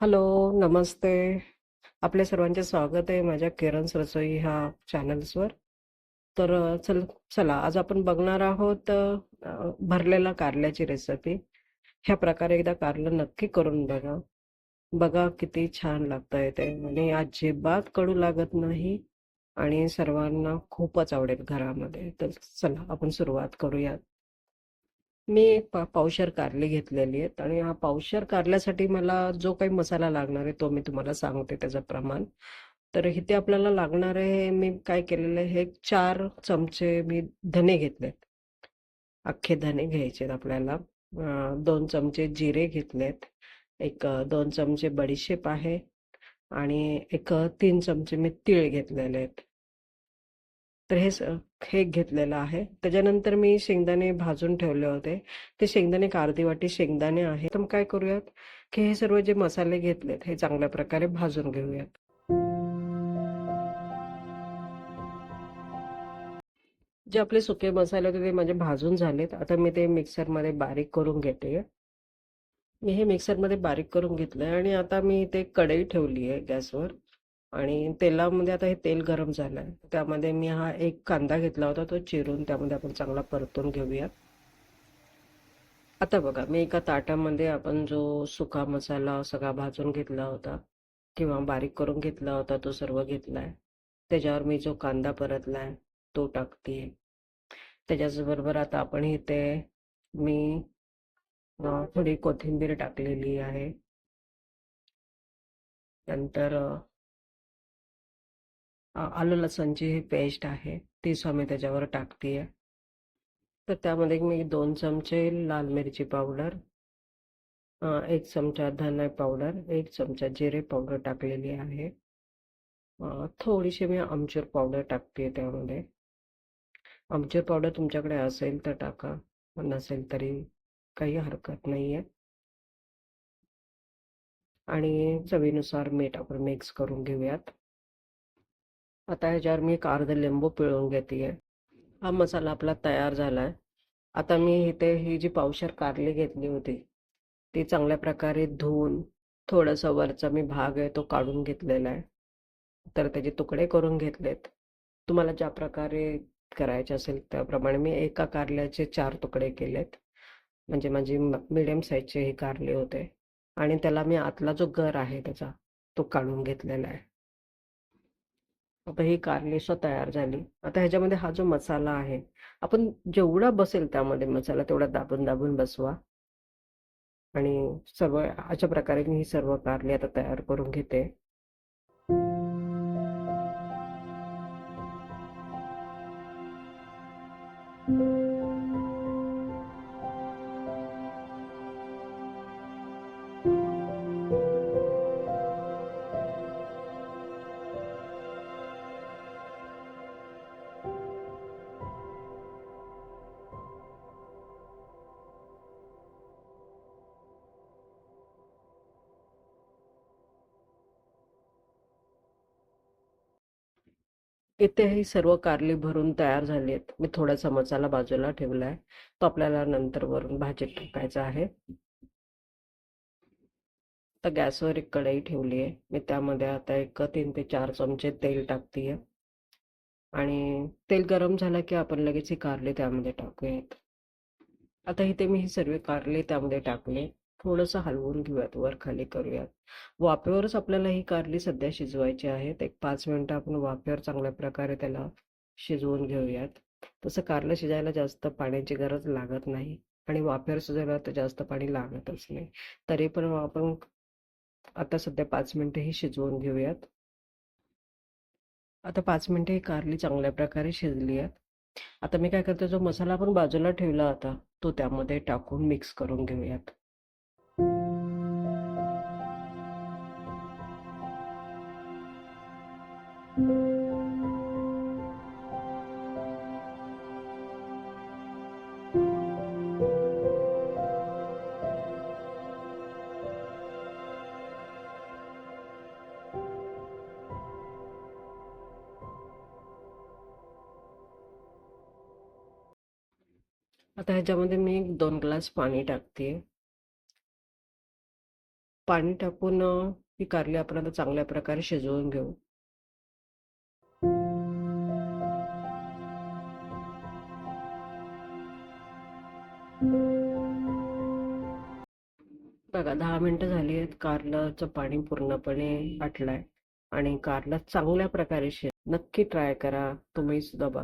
Hello, नमस्ते. आपल्या सर्वांचे स्वागत आहे माझ्या किरण's रसोई ह्या चॅनल्सवर. तर चल चला आज आपण बघणार आहोत भरलेला कारल्याची रेसिपी. ह्या प्रकारे एकदा कारलं नक्की करून बघा. बघा किती छान लागतंय ते आणि अजिबात कडू लागत नाही आणि सर्वांना खूपच आवडेल घरामध्ये. तर चला आपण सुरुवात करूयात. मी पावशर कारले कारली घेतलेली आहेत आणि हा पावशर कारल्यासाठी मला जो काही मसाला लागणार आहे तो मी तुम्हाला सांगते त्याचं प्रमाण. तर इथे आपल्याला लागणार आहे मी काय केलेलं आहे हे चार चमचे मी धने घेतलेत. अख्खे धने घ्यायचेत आपल्याला. दोन चमचे जिरे घेतलेत. एक दोन चमचे बडीशेप आहे आणि एक तीन चमचे मी तीळ घेतलेले आहेत. तर हे हे घेतलेलं आहे. त्याच्यानंतर मी शेंगदाणे भाजून ठेवले होते. ते शेंगदाणे एक अर्धी वाटी शेंगदाणे आहे. तर मग काय करूयात, की हे सर्व जे मसाले घेतलेत हे चांगल्या प्रकारे भाजून घेऊयात. जे आपले सुके मसाले होते ते माझे भाजून झालेत. आता मी ते मिक्सरमध्ये बारीक करून घेते. मी हे मिक्सरमध्ये बारीक करून घेतलंय आणि आता मी इथे कढई ठेवली आहे गॅसवर आणि तेलामध्ये आता हे तेल गरम झालं आहे त्यामध्ये मी हा एक कांदा घेतला होता तो चिरून त्यामध्ये आपण चांगला परतून घेऊया आता बघा मी एका ताटामध्ये आपण जो सुका मसाला सगळा भाजून घेतला होता किंवा बारीक करून घेतला होता तो सर्व घेतला आहे त्याच्यावर मी जो कांदा परतला आहे तो टाकते त्याच्याचबरोबर आता आपण इथे मी थोडी कोथिंबीर टाकलेली आहे. नंतर आलं लसणची ही पेस्ट आहे ती स्वामी त्याच्यावर त्याच्यावर आहे तर त्यामध्ये मी दोन चमचे लाल मिरची पावडर, एक चमचा धने पावडर, एक चमचा जिरे पावडर टाकलेली आहे. थोडीशी मी आमचूर पावडर टाकते त्यामध्ये. आमचूर पावडर तुमच्याकडे असेल तर टाका, नसेल तरी काही हरकत नाही आहे आणि चवीनुसार मीठ आपण मिक्स करून घेऊयात. आता ह्याच्यावर मी एक अर्ध लिंबू पिळून घेतेय. हा मसाला आपला तयार झाला आहे आता मी इथे ही जी पावशर कारली घेतली होती ती चांगल्या प्रकारे धुवून थोडासा वरचा मी भाग आहे तो काढून घेतलेला आहे. तर त्याचे तुकडे करून घेतलेत. तुम्हाला ज्या प्रकारे करायचे असेल त्याप्रमाणे मी एका कारल्याचे चार तुकडे केलेत. म्हणजे माझी मिडियम साईजचे हे कारले होते आणि त्याला मी आतला जो गर आहे त्याचा तो काढून घेतलेला आहे. आता ही कारली तयार झाली. आता ह्याच्यामध्ये हा जो मसाला आहे आपण जेवढा बसेल त्यामध्ये मसाला तेवढा दाबून-दाबून बसवा. आणि सर्व अशा प्रकारे मी ही सर्व कारली आता तयार करून घेते. इथे ही सर्व कारली भरून तयार झाली आहेत. मी थोडासा मसाला बाजूला ठेवलाय. तो आपल्याला नंतर वरून भाजीत टाकायचा आहे. तर गॅसवर एक कढई ठेवली आहे. मी त्यामध्ये आता एक तीन ते चार चमचे तेल टाकतेय. आणि तेल गरम झालं की आपण लगेच ही कारली त्यामध्ये टाकूयात. आता इथे मी ही सर्व कारली त्यामध्ये टाकले. थोडंसं हलवून घेऊयात, वर-खाली करूयात. वाफेवरच आपल्याला ही कारली सध्या शिजवायची आहेत. एक पाच मिनटं आपण वाफेवर चांगल्या प्रकारे त्याला शिजवून घेऊयात. तसं कारलं शिजायला जास्त पाण्याची गरज लागत नाही आणि वाफेवर शिजायला तर जास्त पाणी लागतच नाही. तरी पण आपण आता सध्या पाच मिनिटं ही शिजवून घेऊयात. आता पाच मिनिटं ही कारली चांगल्या प्रकारे शिजली आहेत आता मी काय करते जो मसाला आपण बाजूला ठेवला होता तो त्यामध्ये टाकून मिक्स करून घेऊयात. आता ह्याच्यामध्ये मी दोन ग्लास पाणी टाकते पाणी टाकून ही कारली आपण आता चांगल्या प्रकारे शिजवून घेऊ. बघा दहा मिनिटं झाली आहेत. कारलाचं पाणी पूर्णपणे आटलंय. आणि कारला चांगल्या प्रकारे शे नक्की ट्राय करा. तुम्ही सुद्धा बघा.